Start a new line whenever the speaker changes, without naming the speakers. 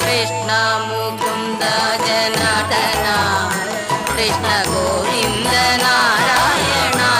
Krishna Mukund जनार्दना Krishna